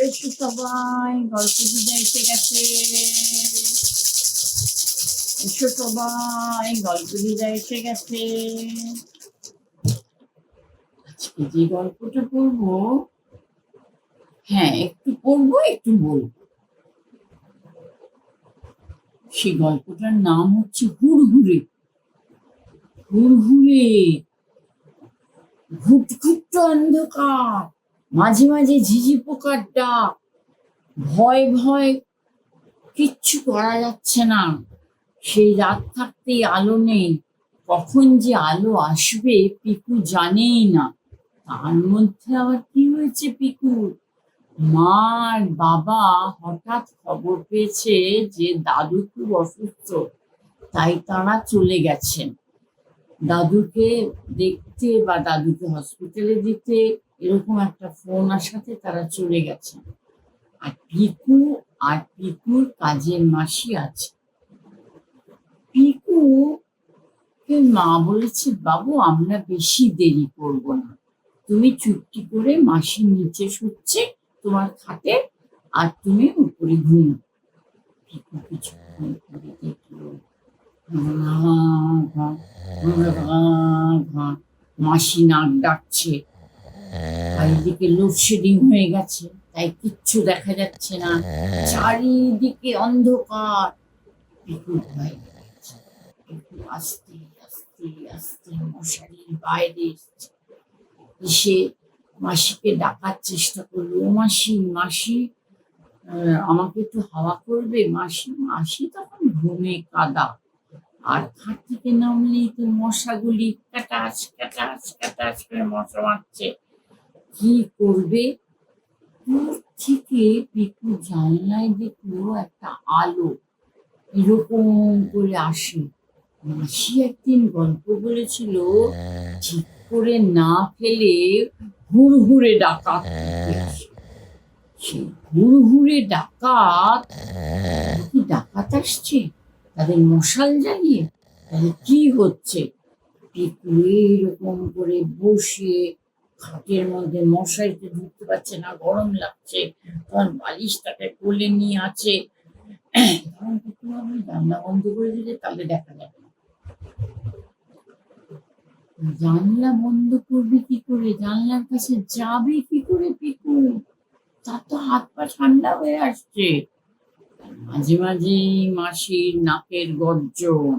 এসো সবাই, গল্প এসে গেছে। এসো সবাই, গল্প এসে গেছে। আজকে যে গল্পটা পড়ব হ্যাঁ একটু পড়ব, একটু বলব। সেই গল্পটার নাম হচ্ছে হুড়হুড়ে। হুড়হুড়ে। ঘুটঘুট অন্ধকার। মাঝে মাঝে ঝিঝি পোকার ডাক ভয় ভয় কিচ্ছু করা যাচ্ছে না। সেই রাত থাকতেই আলো নেই। কখন যে আলো আসবে পিকু জানেই না। তার মধ্যে আবার কি হয়েছে পিকু? মা আর বাবা হঠাৎ খবর পেয়েছে যে দাদু খুব অসুস্থ, তাই তারা চলে গেছেন। দাদুকে দেখতে বা দাদুকে হসপিটালে দিতে এরকম একটা ফোন আসাতে তারা চলে গেছে। আর পিকু, আর পিকুর কাজের মাসি আছে। পিকু মা বলেছে, বাবু, আমরা বেশি দেরি করব না। তুমি চুপটি করে মাসির নিচে শুচ্ছে, তোমার খাটে, আর তুমি উপরে ঘুমো পিকু কিছুক্ষণ মাসি নাক ডাকছে আর এদিকে লোডশেডিং হয়ে গেছে তাই কিচ্ছু দেখা যাচ্ছে না। চারিদিকে অন্ধকার। পাচ্ছে। আস্তে আস্তে আস্তে মশারির বাইরে এসে মাসিকে ডাকার চেষ্টা করল "ও মাসি মাসি আমাকে একটু হাওয়া করবে? মাসি মাসি তখন ঘুমে কাদা। আর খাট থেকে নামলেই তো মশাগুলি ক্যাটাচ ক্যাটাচ ক্যাটাচ করে মশা মারছে। কি করবে? দূর থেকে পিকু জানলায় দেখল একটা আলো। এরকম করে আসে। মাসি একদিন গল্প বলেছিল ঠিক করে না ফেলে হুড়হুড়ে ডাকাত দেখেছে। সেই হুড়হুড়ে ডাকাত? কি ডাকাত আসছে? তাদের মশাল জ্বালিয়ে? তাহলে কি হচ্ছে? পিকু এরকম করে বসে খাটের মধ্যে মশারিতে ঢুকতে পারছে না গরম লাগছে। তখন বালিশটাকে কোলে নিয়ে আছে। তখন পিকু ভাবলো, জানলা বন্ধ করে দিলে তাহলে দেখা যাবে জানলা বন্ধ করবে কি করে? জানলার কাছে যাবে কি করে পিকু? তার তো হাত পা ঠান্ডা হয়ে আসছে। মাঝে মাঝে মাসির নাকের গর্জন।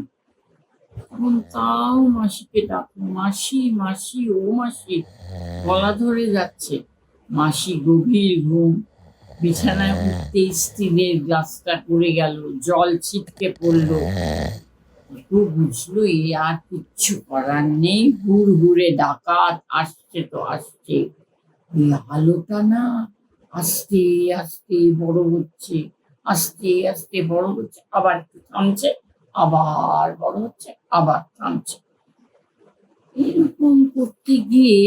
তখন তাও মাসিকে ডাকো, মাসি মাসি, ও মাসি, গলা ধরে যাচ্ছে। মাসি গভীর ঘুম, বিছানায় উঠতে স্টিলের গ্লাসটা পড়ে গেল, জল ছিটকে পড়ল। বুঝলো, এ আর কিচ্ছু করার নেই হুড় হুড়ে ডাকাত আসছে তো আসছে। আলোটা না আস্তে আস্তে বড় হচ্ছে, আস্তে আস্তে বড় হচ্ছে, আবার থামছে। আবার বড় হচ্ছে, আবার থামছে এরকম করতে গিয়ে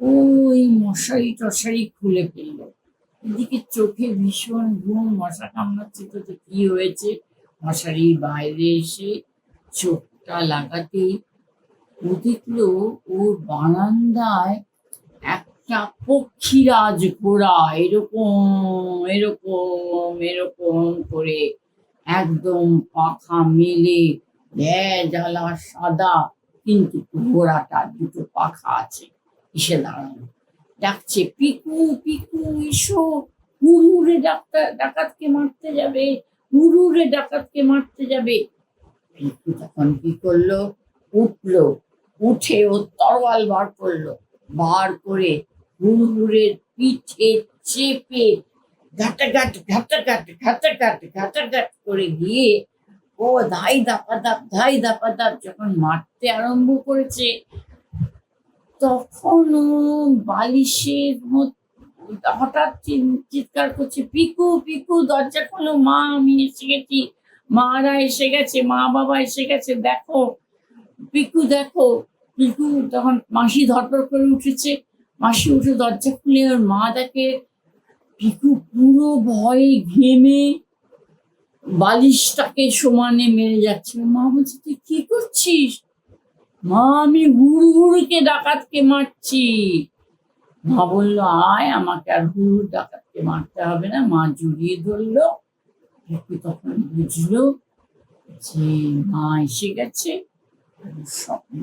ওই মশারি টশারি খুলে ফেলল। এদিকে চোখে ভীষণ ঘুম, মশা কামড়াচ্ছে তো কি হয়েছে? মশারির বাইরে এসে চোখটা লাগাতেই ও দেখল ওর বারান্দায় একটা পক্ষীরাজ ঘোড়া। এরকম এরকম এরকম করে একদম পাখা মেলে। জ্বালা সাদা, কিন্তু ঘোড়াটা দুটো পাখা আছে। এসে দাঁড়ানো। ডাকছে, পিকু পিকু, এসো। হুড়ুরে ডাক্তার, ডাকাতকে মারতে যাবে। হুড়ুরে ডাকাতকে মারতে যাবে। পিকু তখন কি করল? উঠল। উঠে ও তরোয়াল বার করল। বার করে হুড়হুড়ের পিঠে চেপে ঘাটাঘাট ঘাটাঘাট ঘাটাঘাট ঘাটাঘাট করে গিয়ে ও ধাই দাপা দাপ ধাই দাপা দাপ যখন মারতে আরম্ভ করেছে তখন বালিশের হঠাৎ চিৎকার করছে, পিকু পিকু, দরজা খোলো, মা, আমি এসে গেছি, মারা এসে গেছে, মা বাবা এসে গেছে, দেখো, পিকু দেখো। পিকু তখন মাসি ধরপর করে উঠেছে, মাসি উঠে দরজা খুলে, ওর মা দেখে পিকু পুরো ভয়ে ঘেমে বালিশটাকে সমানে মেরে যাচ্ছে। মা বলছে, তুই কি করছিস? মা, আমি হুড় হুড়কে ডাকাতকে মারছি। মা বলল, আয়, আমাকে আর হুড় ডাকাতকে মারতে হবে না। মা জড়িয়ে ধরলো পিকু তখন বুঝলো যে মা এসে গেছে। স্বপ্ন